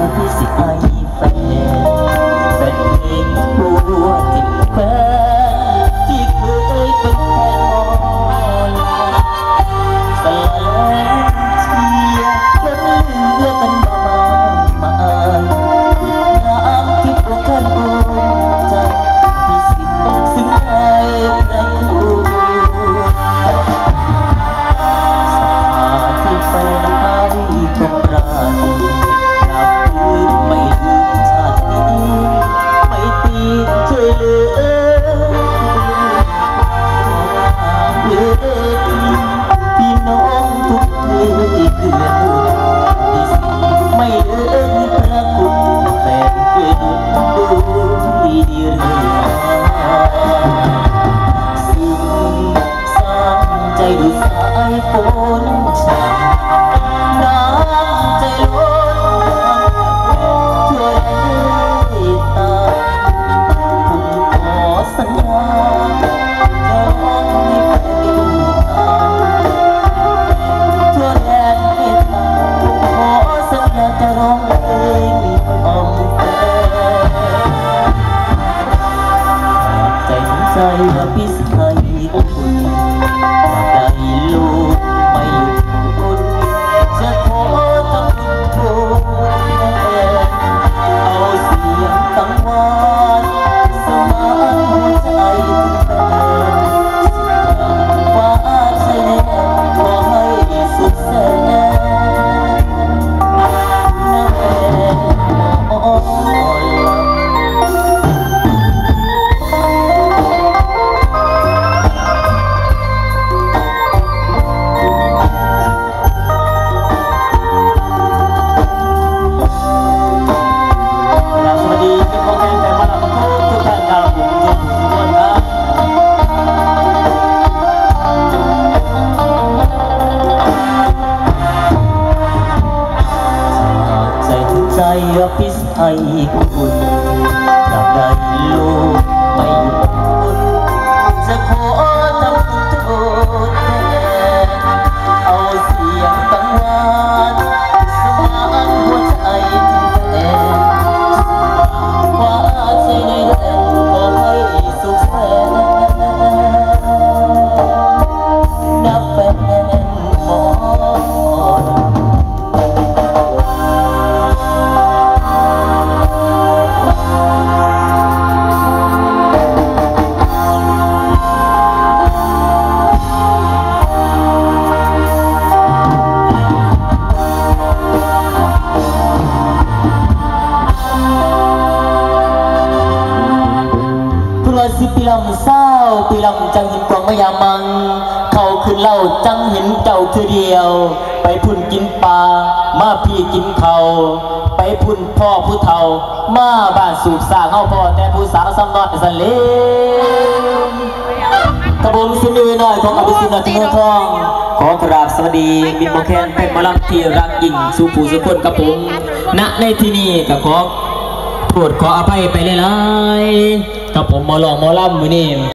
never busy, are you? for Psyopis ay kun Nagdalo may lungkot sa kong ำจังห็นกวางมายามัง เขาขึ้นเล่าจังห็นเจ้าเธอเดียว ไปพุ่นกินปลามาพี่กินเขาไปพุ่นพ่อผู้เฒ่า มาบ้านสูบสางเฮาพ่อแต่ผู้สาวซ้ำนอนสันเลงกระผมสิมือหน่อยของอภิสิทธิ์นเมืองทองขอกราบสวัสดีมิตรโมแคนเป็นมอลำที่รักยิ่งสู่ผู้สุคนกับผมณในที่นี้ก็ขอโปรดขออภัยไปหลายๆกับผมมอลองมอลำมือนี่